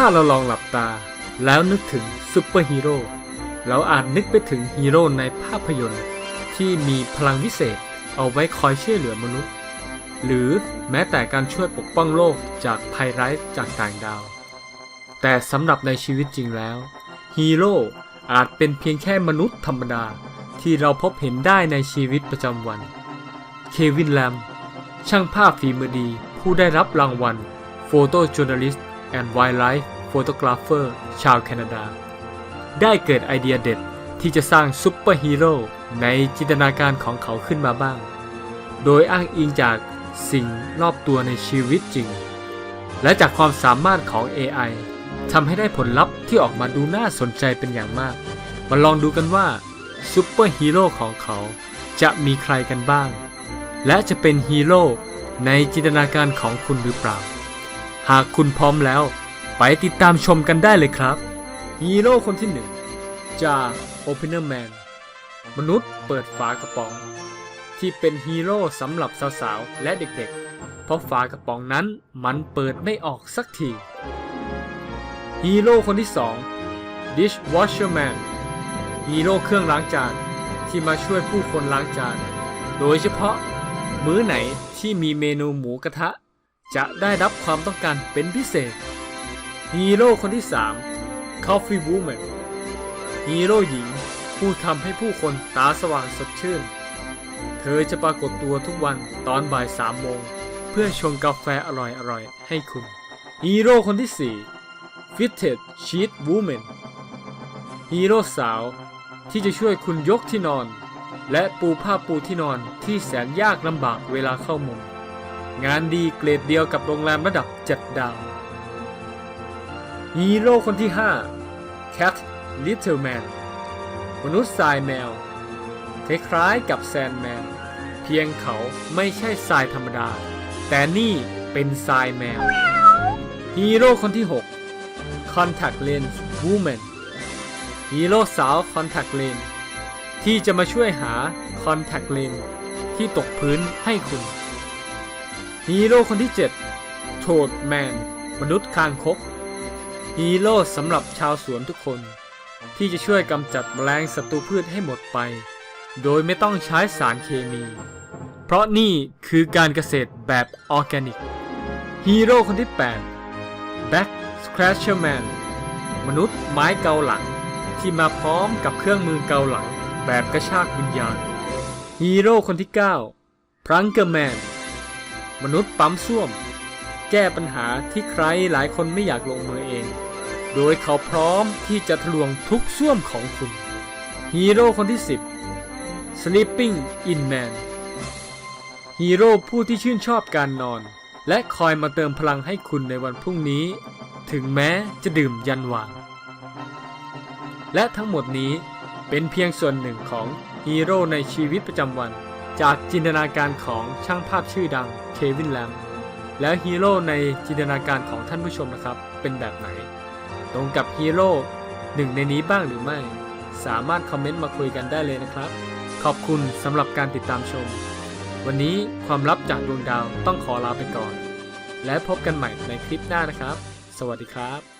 ถ้าเราลองหลับตา แล้วนึกถึงซูเปอร์ฮีโร่เราอาจนึกไปถึงฮีโร่ในภาพยนตร์ ที่มีพลังวิเศษเอาไว้คอยช่วยเหลือมนุษย์ หรือแม้แต่การช่วยปกป้องโลกจากภัยร้ายจากต่างดาว แต่สำหรับในชีวิตจริงแล้วฮีโร่อาจเป็นเพียงแค่มนุษย์ธรรมดาที่เราพบเห็นได้ในชีวิตประจำวัน เควินแลม ช่างภาพฝีมือดีผู้ได้รับรางวัล Photo Journalist and Wildlife Photographer ชาวแคนาดา ได้เกิดไอเดียเด็ดที่จะสร้างซุปเปอร์ฮีโร่ในจินตนาการของเขาขึ้นมาบ้าง โดยอ้างอิงจากสิ่งรอบตัวในชีวิตจริง และจากความสามารถของ AI ทำให้ได้ผลลัพธ์ที่ออกมาดูน่าสนใจเป็นอย่างมาก มาลองดูกันว่าซุปเปอร์ฮีโร่ของเขาจะมีใครกันบ้าง และจะเป็นฮีโร่ในจินตนาการของคุณหรือเปล่า หากคุณพร้อมแล้ว ไปติดตามชมกันได้เลยครับ ฮีโร่คนที่หนึ่งจาก Opener Man มนุษย์เปิดฝากระป๋อง ที่เป็นฮีโร่สำหรับสาวๆ และเด็กๆ เพราะฝากระป๋องนั้นมันเปิดไม่ออกสักที ฮีโร่คนที่สอง Dishwasher Man ฮีโร่เครื่องล้างจานที่มาช่วยผู้คนล้างจาน โดยเฉพาะมื้อไหนที่มีเมนูหมูกระทะ จะได้รับความต้องการเป็นพิเศษ ฮีโร่คนที่3 Coffee Woman ฮีโร่หญิงผู้ทำให้ผู้คนตาสว่างสดชื่น เธอจะปรากฏตัวทุกวันตอนบ่ายสามโมง เพื่อชงกาแฟอร่อยๆ ให้คุณ ฮีโร่คนที่ 4 Fitted Sheet Woman ฮีโร่สาวที่จะช่วยคุณยกที่นอน และปูผ้าปูที่นอนที่แสนยากลำบากเวลาเข้ามุม งานดีเกรดเดียวกับโรงแรมระดับเจ็ดดาว ฮีโร่คนที่ 5 Cat Little Man มนุษย์ทรายแมว คล้ายๆกับแซนแมน เพียงเขาไม่ใช่ทรายธรรมดา แต่นี่เป็นทรายแมว ฮีโร่คนที่ 6 Contact Lens Woman ฮีโร่สาว Contact Lens ที่จะมาช่วยหา Contact Lens ที่ตกพื้นให้คุณ ฮีโร่คนที่ 7โทดแมน มนุษย์คางคก ฮีโร่สำหรับชาวสวนทุกคน ที่จะช่วยกำจัดแมลงศัตรูพืชให้หมดไป โดยไม่ต้องใช้สารเคมี เพราะนี่คือการเกษตรแบบออร์แกนิก ฮีโร่คนที่ 8 Back Scratcher Man มนุษย์ไม้เกาหลัง ที่มาพร้อมกับเครื่องมือเกาหลัง แบบกระชากวิญญาณ ฮีโร่คนที่9พรังเกอร์แมนุษย์ปั๊มส้วม แก้ปัญหาที่ใครหลายคนไม่อยากลงมือเอง โดยเขาพร้อมที่จะทะลวงทุกส้วมของคุณ ฮีโร่คนที่ 10 Sleeping in Man ฮีโร่ผู้ที่ชื่นชอบการนอน และคอยมาเติมพลังให้คุณในวันพรุ่งนี้ ถึงแม้จะดื่มยันหวานและทั้งหมดนี้เป็นเพียงส่วนหนึ่งของฮีโร่ในชีวิตประจำวัน จากจินตนาการของช่างภาพชื่อดังเควินแลมแล้วฮีโร่ในจินตนาการของท่านผู้ชมนะครับ เป็นแบบไหน ตรงกับฮีโร่หนึ่งในนี้บ้างหรือไม่ สามารถคอมเมนต์มาคุยกันได้เลยนะครับ ขอบคุณสำหรับการติดตามชม วันนี้ความลับจากดวงดาวต้องขอลาไปก่อน และพบกันใหม่ในคลิปหน้านะครับ สวัสดีครับ